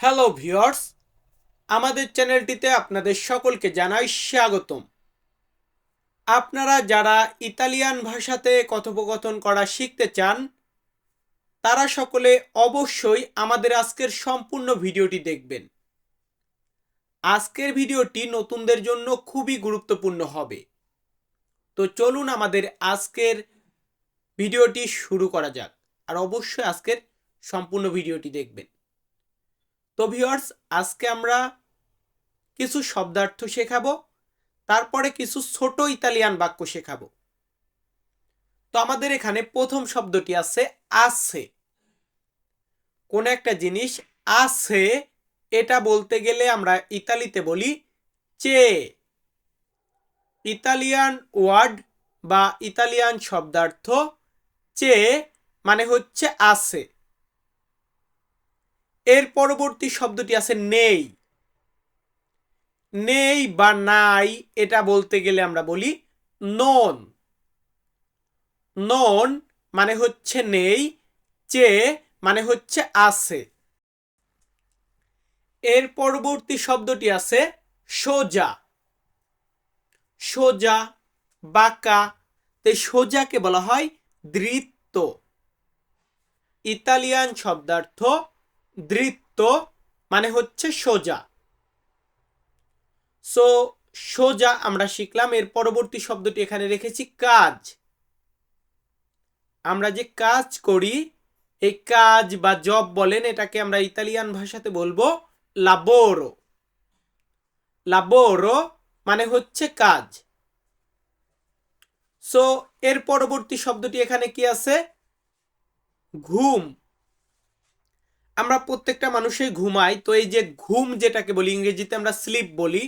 Hello viewers আমাদের চ্যানেলটিতে আপনাদের সকলকে জানাই স্বাগতম। আপনারা যারা ইতালিয়ান ভাষাতে কথোপকথন করা শিখতে চান, তারা সকলে অবশ্যই আমাদের আজকের সম্পূর্ণ ভিডিওটি দেখবেন। আজকের ভিডিওটি নতুনদের জন্য খুবই গুরুত্বপূর্ণ হবে। তো চলুন আমাদের আজকের ভিডিওটি শুরু করা যাক। আর অবশ্যই আজকের সম্পূর্ণ ভিডিওটি দেখবেন। তো ভিউয়ার্স আজকে আমরা কিছু শব্দার্থ শেখাবো, তারপরে কিছু ছোট ইতালিয়ান বাক্য শেখাবো। তো আমাদের এখানে প্রথম শব্দটি আছে আছে। কোন একটা জিনিস আছে, এটা বলতে গেলে আমরা ইতালিতে বলি চে। ইতালিয়ান ওয়ার্ড বা ইতালিয়ান শব্দার্থ চে মানে হচ্ছে আছে। এর পরবর্তী শব্দটি আছে নেই। নেই বা নাই, এটা বলতে গেলে আমরা বলি নন। নন মানে হচ্ছে নেই, চে মানে হচ্ছে আছে। এর পরবর্তী শব্দটি আছে সোজা। সোজা, বাঁকা তো সোজাকে বলা হয় দৃত্ত। ইতালিয়ান শব্দার্থ দৃত্ত মানে হচ্ছে সোজা। সো সোজা আমরা শিখলাম, এর পরবর্তী শব্দটি এখানে রেখেছি, কাজ। আমরা যে কাজ করি, এই কাজ বা জব বলেন, এটাকে আমরা ইতালিয়ান ভাষাতে বলব লাবোরো লাবোরো মানে হচ্ছে কাজ। সো এর পরবর্তী শব্দটি এখানে কি আছে? ঘুম। আমরা প্রত্যেকটা মানুষই ঘুমাই, তো এই যে ঘুম যেটাকে বলি, ইংরেজিতে আমরা স্লিপ বলি,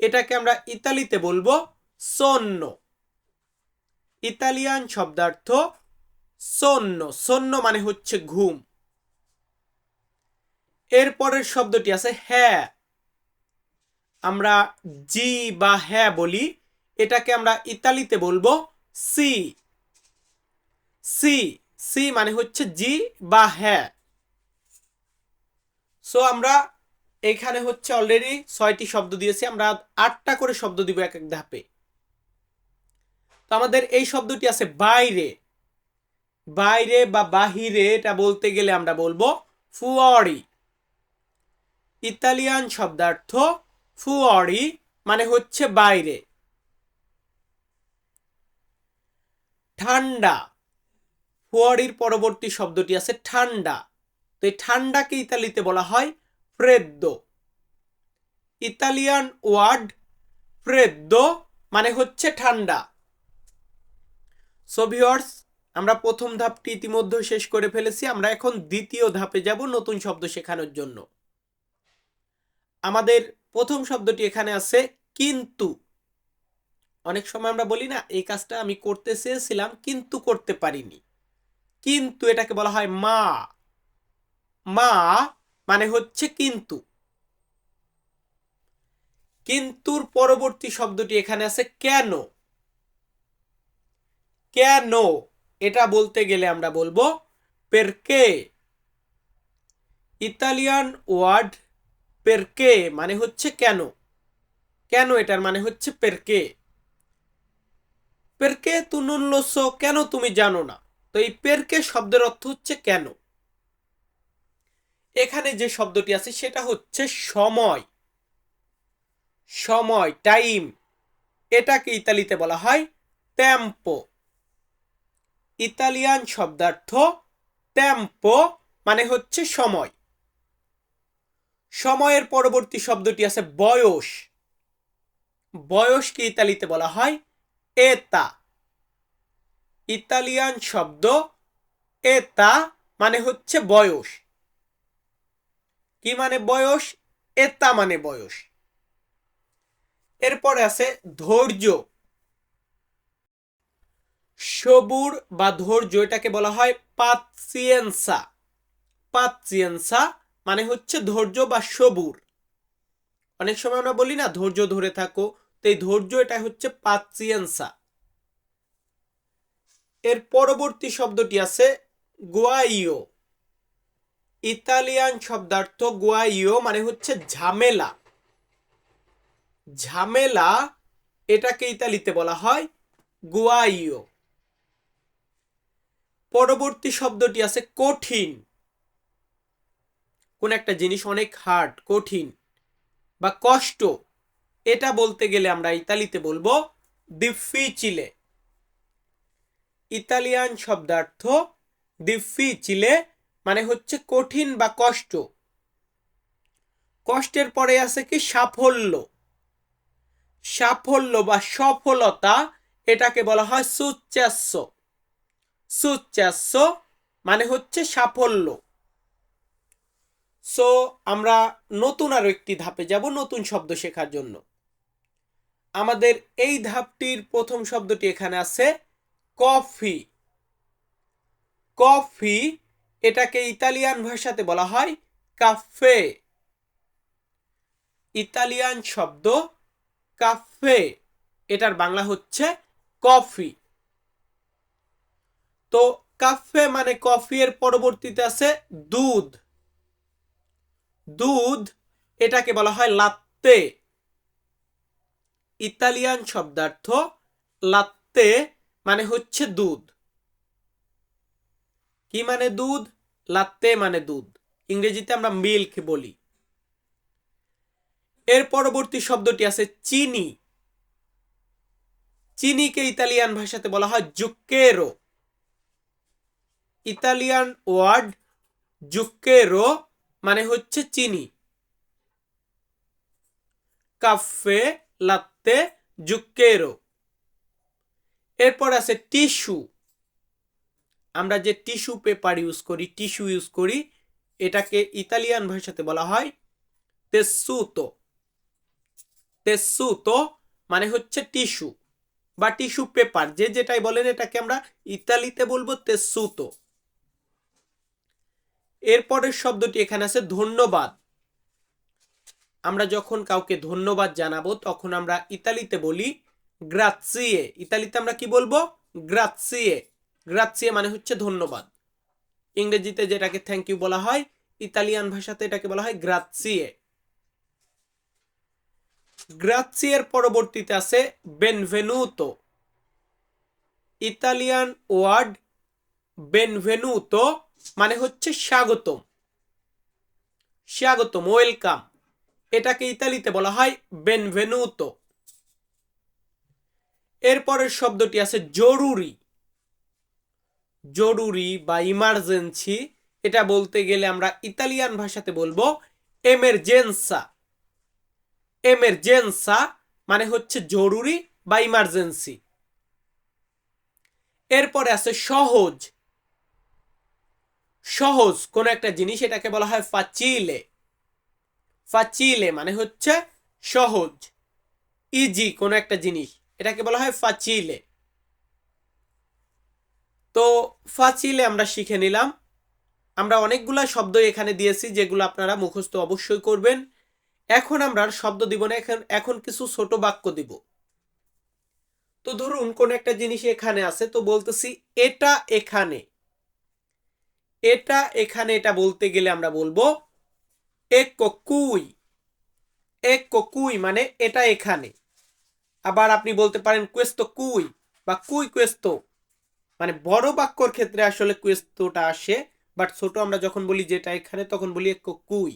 এটাকে আমরা ইতালিতে বলব সন্ন ইতালিয়ান শব্দার্থ সন্ন সন্ন মানে হচ্ছে ঘুম। এর পরের শব্দটি আছে হ্যাঁ। আমরা জি বা হ্যাঁ বলি, এটাকে আমরা ইতালিতে বলব সি। সি। সি মানে হচ্ছে জি বা হ্যাঁ। সো আমরা এখানে হচ্ছে অলরেডি ছয়টি শব্দ দিয়েছি, আমরা আটটা করে শব্দ দিব এক এক ধাপে। তো আমাদের এই শব্দটি আছে বাইরে। বাইরে বা বাহিরে, এটা বলতে গেলে আমরা বলব ফুয়ারি। ইতালিয়ান শব্দার্থ ফুয়ারি মানে হচ্ছে বাইরে। ঠান্ডা। ফুয়ারির পরবর্তী শব্দটি আছে ঠান্ডা। তো এই ঠান্ডাকে ইতালিতে বলা হয় ফ্রেদ্দো ইতালিয়ান ওয়ার্ড ফ্রেদ্দো মানে হচ্ছে ঠান্ডা। সোভিয়র্স আমরা প্রথম ধাপটি ইতিমধ্যে শেষ করে ফেলেছি, আমরা এখন দ্বিতীয় ধাপে যাব নতুন শব্দ শেখানোর জন্য। আমাদের প্রথম শব্দটি এখানে আছে কিন্তু। অনেক সময় আমরা বলি না, এই কাজটা আমি করতে চেয়েছিলাম কিন্তু করতে পারিনি। কিন্তু এটাকে বলা হয় মা। মা মানে হচ্ছে কিন্তু। কিন্তুর পরবর্তী শব্দটি এখানে আছে কেন? কেন? এটা বলতে গেলে আমরা বলব পেরকে ইতালিয়ান ওয়ার্ড পেরকে মানে হচ্ছে কেন? কেন এটার মানে হচ্ছে পেরকে পেরকে তু নুনলোসো কেন তুমি জানো না? তো এই পেরকে শব্দের অর্থ হচ্ছে কেন? এখানে যে শব্দটি আছে, সেটা হচ্ছে সময়। সময় টাইম এটাকে ইতালিতে বলা হয় ট্যাম্পো ইতালিয়ান শব্দার্থ ট্যাম্পো মানে হচ্ছে সময়। সময়ের পরবর্তী শব্দটি আছে বয়স। বয়সকে ইতালিতে বলা হয় এতা ইতালিয়ান শব্দ এতা মানে হচ্ছে বয়স। কি মানে বয়স? এতা মানে বয়স। এরপরে আছে ধৈর্য। সবুর বা ধৈর্য, এটাকে বলা হয় পাতসিয়েন্সা। পাতসিয়েন্সা মানে হচ্ছে ধৈর্য বা সবুর। অনেক সময় আমরা বলি না, ধৈর্য ধরে থাকো। তো এই ধৈর্য এটা হচ্ছে পাতসিয়েন্সা। এর পরবর্তী শব্দটি আছে গোয়াইও। ইতালিয়ান শব্দার্থ গুয়াইও মানে হচ্ছে ঝামেলা। ঝামেলা এটাকে ইতালিতে বলা হয় গুয়াইও। পরবর্তী শব্দটি আছে কঠিন। কোন একটা জিনিস অনেক হার্ড কঠিন বা কষ্ট, এটা বলতে গেলে আমরা ইতালিতে বলব ডিফিচিলে ইতালিয়ান শব্দার্থ ডিফিচিলে মানে হচ্ছে কঠিন বা কষ্ট। কষ্টের পরে আছে কি? সাফল্য। সাফল্য বা সফলতা এটাকে বলা হয় সুচ্চাস্য সুচ্চাস্য মানে হচ্ছে সাফল্য। সো আমরা নতুন আরও একটি ধাপে যাব নতুন শব্দ শেখার জন্য। আমাদের এই ধাপটির প্রথম শব্দটি এখানে আছে, কফি। কফি এটাকে ইতালিয়ান ভাষাতে বলা হয় কাফে ইতালিয়ান শব্দ কাফে এটার বাংলা হচ্ছে কফি তো কাফে মানে কফি এর পরবর্তীতে আছে দুধ। দুধ এটাকে বলা হয় লাত্তে ইতালিয়ান শব্দার্থ লাত্তে মানে হচ্ছে দুধ। কি মানে দুধ? লাত্তে মানে দুধ। ইংরেজিতে আমরা মিল্ক বলি। এর পরবর্তী শব্দটি আছে চিনি। চিনিকে ইতালিয়ান ভাষাতে বলা হয় জুক্কেরো ইতালিয়ান ওয়ার্ড জুক্কেরো মানে হচ্ছে চিনি। কাফে, লাত্তে, জুক্কেরো। এরপর আছে টিস্যু। আমরা যে টিস্যু পেপার ইউজ করি টিস্যু ইউজ করি, এটাকে ইতালিয়ান ভাষাতে বলা হয় তেসুতো তেসুতো মানে হচ্ছে টিস্যু বা টিস্যু পেপার যে যেটাই বলেন এটাকে আমরা ইতালিতে বলব তেসুতো এরপরের শব্দটি এখানে আছে ধন্যবাদ। আমরা যখন কাউকে ধন্যবাদ জানাব, তখন আমরা ইতালিতে বলি গ্রাৎসিয়ে ইতালিতে আমরা কি বলব? গ্রাৎসিয়ে গ্রাৎসিয়ে মানে হচ্ছে ধন্যবাদ। ইংরেজিতে যেটাকে থ্যাংক ইউ বলা হয়, ইতালিয়ান ভাষাতে এটাকে বলা হয় গ্রাৎসিয়ে গ্রাৎসিয়ের পরবর্তীতে আছে বেনভেনুতো ইতালিয়ান ওয়ার্ড বেনভেনুতো মানে হচ্ছে স্বাগতম। স্বাগতম ওয়েলকাম এটাকে ইতালিতে বলা হয় বেনভেনুতো এরপরের শব্দটি আছে জরুরি। জরুরি বা ইমার্জেন্সি এটা বলতে গেলে আমরা ইতালিয়ান ভাষাতে বলব এমার্জেন্সা এমার্জেন্সা মানে হচ্ছে জরুরি বা ইমার্জেন্সি এরপরে আছে সহজ। সহজ কোন একটা জিনিস এটাকে বলা হয় ফাচিলে ফাচিলে মানে হচ্ছে সহজ। ইজি কোন একটা জিনিস। এটাকে বলা হয় ফাচিলে তো ফাচিলে আমরা শিখে নিলাম। আমরা অনেকগুলা শব্দ এখানে দিয়েছি, যেগুলো আপনারা মুখস্থ অবশ্যই করবেন। এখন আমরা শব্দ দিব না, এখন এখন কিছু ছোট বাক্য দিব। তো ধরুন, কোন একটা জিনিস এখানে আছে, তো বলতেছি, এটা এখানে। এটা এখানে, এটা বলতে গেলে আমরা বলব এক কুই। এক কুই মানে এটা এখানে। আবার আপনি বলতে পারেন, কুয়েস্তো কুই, বা কুই কুয়েস্তো। মানে বড় বাক্যর ক্ষেত্রে আসলে কুয়েস্তোটা আসে বাট ছোট আমরা যখন বলি যেটা এখানে, তখন বলি কুই।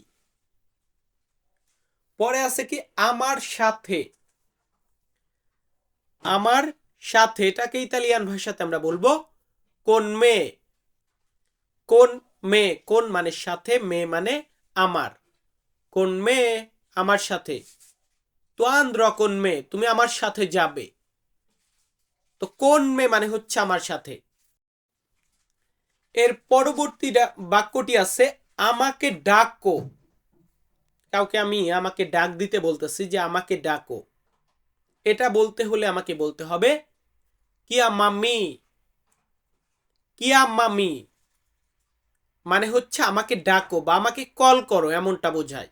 পরে আছে কি, আমার সাথে। আমার সাথে, এটাকে ইতালিয়ান ভাষাতে আমরা বলব কোন মেয়ে কোন মেয়ে কোন মানে সাথে মেয়ে মানে আমার। কোন মেয়ে আমার সাথে। তো আন্দ্র কোন মেয়ে তুমি আমার সাথে যাবে। তো কোন মেয়ে মানে হচ্ছে আমার সাথে? এর পরবর্তী বাক্যটি আছে, আমাকে ডাকো। কাউকে আমি আমাকে ডাক দিতে বলতেছি যে, আমাকে ডাকো। এটা বলতে হলে আমাকে বলতে হবে, কিয়া মামি কিয়া মামি মানে হচ্ছে আমাকে ডাকো বা আমাকে কল করো এমনটা বোঝায়।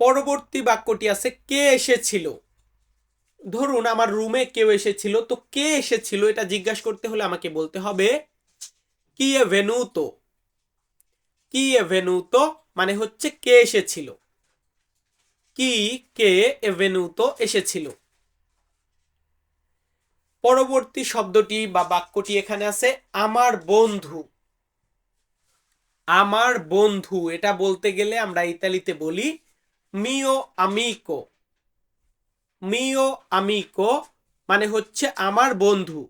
পরবর্তী বাক্যটি আছে, কে এসেছিল? ধরুন আমার রুমে কেউ এসেছিল, তো কে এসেছিল? এটা জিজ্ঞাসা করতে হলে আমাকে বলতে হবে কি এ ভেনুতো কি এ venuto মানে হচ্ছে কে এসেছিল? কি কে এ venuto এসেছিল? পরবর্তী শব্দটি বা বাক্যটি এখানে আছে, আমার বন্ধু। আমার বন্ধু। এটা বলতে গেলে আমরা ইতালিতে বলি মিও আমিকো মিও আমিকো মানে হচ্ছে আমার বন্ধু।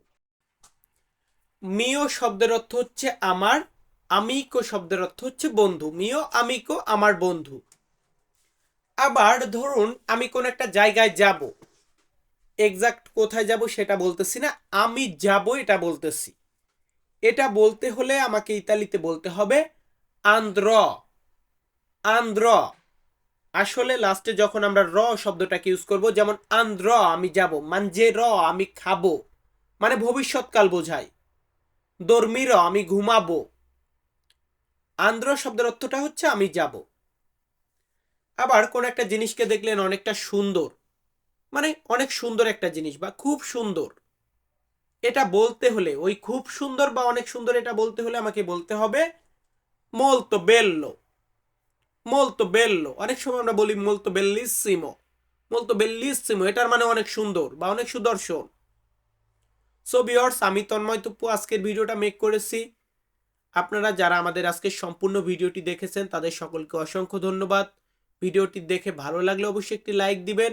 মিও শব্দের অর্থ হচ্ছে আমার, আমিকো শব্দের অর্থ হচ্ছে বন্ধু। মিও আমিকো আমার বন্ধু। আবার ধরুন আমি কোন একটা জায়গায় যাব। এক্সাক্ট কোথায় যাব সেটা বলতেছি না, আমি যাব এটা বলতেছি। এটা বলতে হলে আমাকে ইতালিতে বলতে হবে আন্দ্র। আন্দ্র। আসলে লাস্টে যখন আমরা র শব্দটাকে ইউজ করব, যেমন আন্দ্র, আমি যাব মানজে র, আমি খাব মানে ভবিষ্যৎকাল বোঝায়। দর্মির, আমি ঘুমাবো। আন্দ্র শব্দের অর্থটা হচ্ছে আমি যাব। আবার কোন একটা জিনিসকে দেখলেন অনেকটা সুন্দর মানে অনেক সুন্দর একটা জিনিস বা খুব সুন্দর। এটা বলতে হলে, ওই খুব সুন্দর বা অনেক সুন্দর এটা বলতে হলে আমাকে বলতে হবে molto bello molto bello. অনেক সময় আমরা বলি molto bellissimo. molto bellissimo, এটার মানে অনেক সুন্দর বা অনেক সুদর্শন। সো বিয়ার্স আমি তন্ময় তুপ্পু, আজকের ভিডিওটা মেক করেছি। আপনারা যারা আমাদের আজকের সম্পূর্ণ ভিডিওটি দেখেছেন, তাদের সকলকে অসংখ্য ধন্যবাদ। ভিডিওটি দেখে ভালো লাগলে অবশ্যই একটি লাইক দিবেন।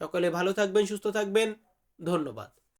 সকলে ভালো থাকবেন, সুস্থ থাকবেন। ধন্যবাদ।